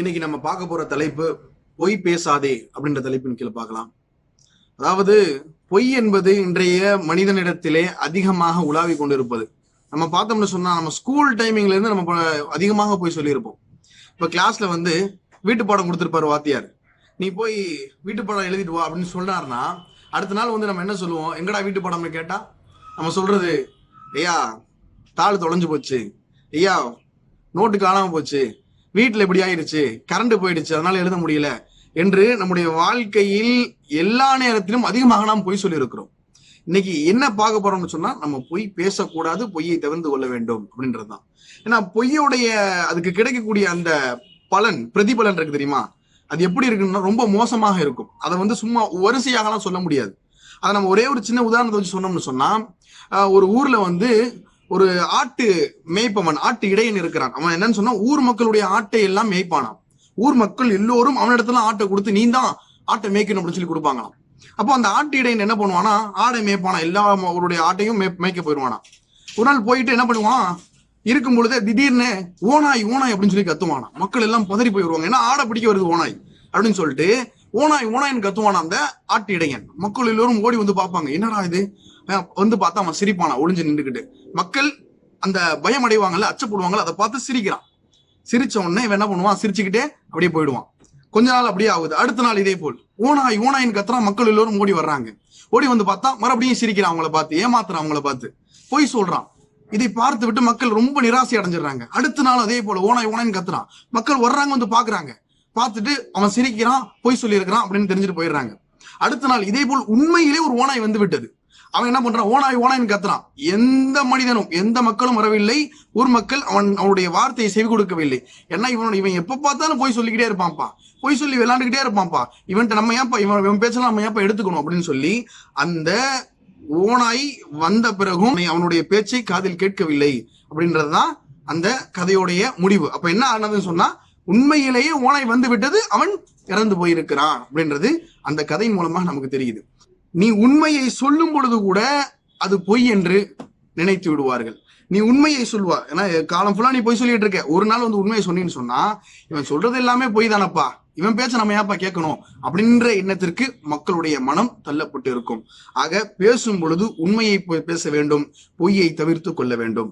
இன்னைக்கு நம்ம பார்க்க போற தலைப்பு பொய் பேசாதே அப்படின்ற தலைப்பின் கீழே பார்க்கலாம். அதாவது பொய் என்பது இன்றைய மனிதனிடத்திலே அதிகமாக உலாவி கொண்டிருப்பது. நம்ம பார்த்தோம்னு சொன்னா நம்ம ஸ்கூல் டைமிங்ல இருந்து நம்ம அதிகமாக போய் சொல்லியிருப்போம். இப்ப கிளாஸ்ல வந்து வீட்டு பாடம் கொடுத்துருப்பாரு வாத்தியார். நீ போய் வீட்டு பாடம் எழுதிட்டு வா அப்படின்னு சொன்னார்னா அடுத்த நாள் வந்து நம்ம என்ன சொல்லுவோம்? எங்கடா வீட்டு பாடம்னு கேட்டா நம்ம சொல்றது ஐயா தாள் தொலைஞ்சு போச்சு. ஐயா நோட்டு காணாம போச்சு. வீட்டில் இப்படி ஆயிடுச்சு கரண்ட் போயிடுச்சு அதனால எழுத முடியல என்று நம்முடைய வாழ்க்கையில் எல்லா நேரத்திலும் அதிகமாக நாம் பொய் சொல்லியிருக்கிறோம். இன்னைக்கு என்ன பார்க்க போறோம்னு சொன்னா நம்ம பொய் பேசக்கூடாது பொய்யை தவிர்த்து கொள்ள வேண்டும் அப்படின்றதுதான். ஏன்னா பொய்யோடைய அதுக்கு கிடைக்கக்கூடிய அந்த பலன் பிரதிபலன் இருக்கு தெரியுமா? அது எப்படி இருக்குன்னா ரொம்ப மோசமாக இருக்கும். அதை வந்து சும்மா வரிசையாகலாம் சொல்ல முடியாது. அதை நம்ம ஒரே ஒரு சின்ன உதாரணத்தை வச்சு சொன்னோம்னு சொன்னா ஒரு ஊர்ல வந்து ஒரு ஆட்டு மேய்ப்பவன் ஆட்டு இடையன் இருக்கிறான். அவன் என்னன்னு சொன்னா ஊர் மக்களுடைய ஆட்டை எல்லாம் மேய்ப்பானாம். ஊர் மக்கள் எல்லோரும் அவனிடத்துல ஆட்டை கொடுத்து நீ தான் ஆட்டை மேய்க்கணும் அப்படின்னு சொல்லி கொடுப்பாங்களாம். அப்போ அந்த ஆட்டு இடையன் என்ன பண்ணுவானா ஆடை மேய்ப்பானா எல்லா அவருடைய ஆட்டையும் மே- மேய்க்க போயிடுவானா ஒரு நாள் போயிட்டு என்ன பண்ணுவான் இருக்கும் பொழுதே திடீர்னு ஓனாய் ஓனாய் அப்படின்னு சொல்லி கத்துவானா மக்கள் எல்லாம் பதறி போயிடுவாங்க ஏன்னா ஆடை பிடிக்க வருது ஓனாய் அப்படின்னு சொல்லிட்டு ஓனாய் ஓனாய்னு கத்துவான அந்த ஆட்டு இடையன். மக்கள் எல்லோரும் ஓடி வந்து பார்ப்பாங்க. என்னடா இது? வந்து பார்த்தா அவன் சிரிப்பானா? ஒளிஞ்சு நின்றுக்கிட்டு மக்கள் அந்த பயம் அடைவாங்கல்ல அச்சப்படுவாங்கல்ல அதை பார்த்து சிரிக்கிறான். சிரிச்ச உடனே இவன் என்ன பண்ணுவான்? சிரிச்சுக்கிட்டே அப்படியே போயிடுவான். கொஞ்ச நாள் அப்படியே ஆகுது. அடுத்த நாள் இதே போல். ஓனாய் ஓனாயின்னு கத்துறான் மக்கள் எல்லோரும் ஓடி வர்றாங்க. ஓடி வந்து பார்த்தா மறுபடியும் சிரிக்கிறான் அவங்கள பார்த்து. ஏமாத்துறான் அவங்கள பார்த்து. பொய் சொல்றான். இதை பார்த்து விட்டு மக்கள் ரொம்ப நிராசை அடைஞ்சிடுறாங்க. அடுத்த நாள் அதே போல ஓனாய் ஓனாயின்னு கத்துறான். மக்கள் வர்றாங்க வந்து பாக்குறாங்க பார்த்துட்டு அவன் சிரிக்கிறான் பொய் சொல்லியிருக்கிறான் அப்படின்னு தெரிஞ்சுட்டு போயிடுறாங்க. அடுத்த நாள் இதே போல் உண்மையிலே ஒரு ஓனாய் வந்து விட்டது. அவன் என்ன பண்றான்? ஓனாய் ஓனாய்னு கத்துறான். எந்த மனிதனும் எந்த மக்களும் வரவில்லை. ஊர் மக்கள் அவன் அவனுடைய வார்த்தையை செவி கொடுக்கவில்லை. ஏன்னா இவன் இவன் எப்ப பார்த்தாலும் போய் சொல்லிக்கிட்டே இருப்பான்ப்பா. போய் சொல்லி விளையாண்டுக்கிட்டே இருப்பான்ப்பா. இவன்ட்ட நம்ம ஏன்ப்பா இவன் இவன் பேச்சலாம் நம்ம ஏன்ப்பா எடுத்துக்கணும் அப்படின்னு சொல்லி அந்த ஓனாய் வந்த பிறகும் அவனுடைய பேச்சை காதில் கேட்கவில்லை அப்படின்றதுதான் அந்த கதையோடைய முடிவு. அப்ப என்ன ஆனதுன்னு சொன்னா உண்மையிலேயே ஓனாய் வந்து விட்டது அவன் இறந்து போயிருக்கிறான் அப்படின்றது அந்த கதையின் மூலமாக நமக்கு தெரியுது. நீ உண்மையை சொல்லும் பொழுது கூட அது பொய் என்று நினைத்து விடுவார்கள். நீ உண்மையை சொல்வா. ஏன்னா காலம் ஃபுல்லா நீ பொய் சொல்லிட்டு இருக்க. ஒரு நாள் வந்து உண்மையை சொன்னின்னு சொன்னா இவன் சொல்றது எல்லாமே பொய் தானப்பா. இவன் பேச்ச நம்ம ஏன்ப்பா கேட்கணும்? அப்படின்ற எண்ணத்திற்கு மக்களுடைய மனம் தள்ளப்பட்டு இருக்கும் ஆக பேசும் பொழுது உண்மையை பேச வேண்டும் பொய்யை தவிர்த்து கொள்ள வேண்டும்.